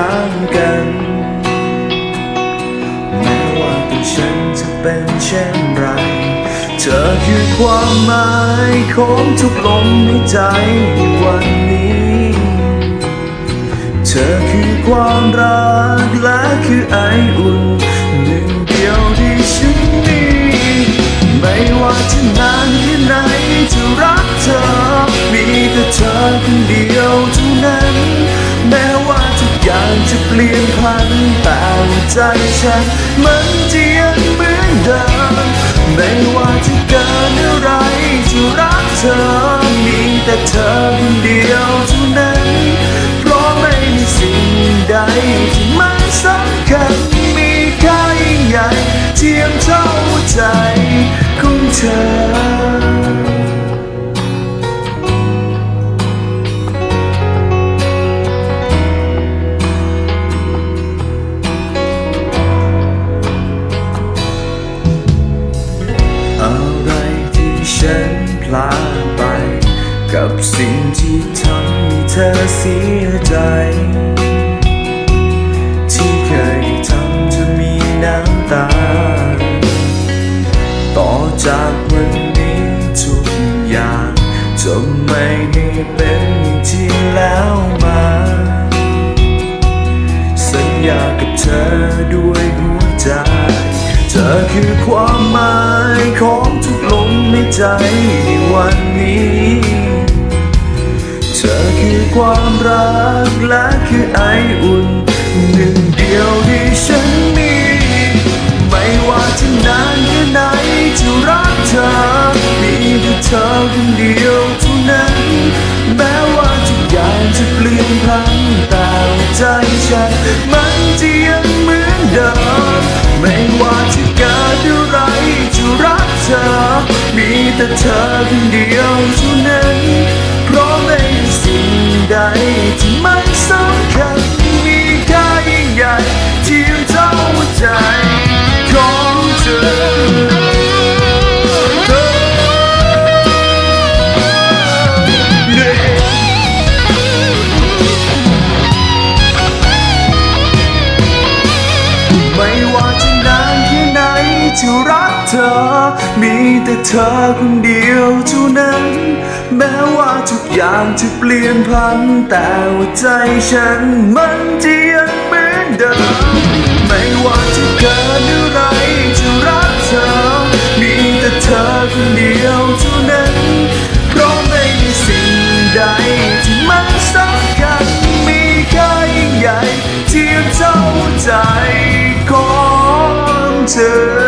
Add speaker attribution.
Speaker 1: ้างกัน แม้ว่าตัวฉันจะเป็นเช่นไร เธอคือความหมายของทุกลมในใจวันนี้ เธอคือความรักและคือไออุ่นหนึ่งเดียวที่ฉันมี ไม่ว่าจะนาน ลี่ยนพันแต่ใจฉันมันจะยังเหมือนเดิมไม่ว่าจะเกิดอะไรจะรักเธอมีแต่เธอคนเดียวเท่านั้น เพราะไม่มีสิ่งใดที่มันสำคัญมีค่ายิ่งใหญ่เทียมเท่าใจของเธอ สิ่งที่ทำให้เธอเสียใจ ที่เคยทำเธอมีน้ำตา ต่อจากวันนี้ทุกอย่างจะไม่ให้เป็นอย่างที่แล้วมา สัญญากับเธอด้วยหัวใจ เธอคือความหมายของทุกลมในใจในวันนี้ ความรักและคือไออุ่น หนึ่งเดียวที่ฉันมี ไม่ว่าจะนานแค่ไหนจะรักเธอ มีแต่เธอคนเดียว ใจของเธอไม่ว่าจะนานแค่ไหนจะรักเธอ มีแต่เธอคนเดียวเท่านั้น แม้ว่าทุกอย่างจะเปลี่ยนพัน แต่ว่าใจฉันมันจะยังเหมือนเดิม ไม่ว่าจะเกิดอะไรจะรักเธอ มีแต่เธอคนเดียวเท่านั้น เพราะไม่มีสิ่งใดที่มันสำคัญมีค่ายิ่งใหญ่เทียมเท่าใจของเธอ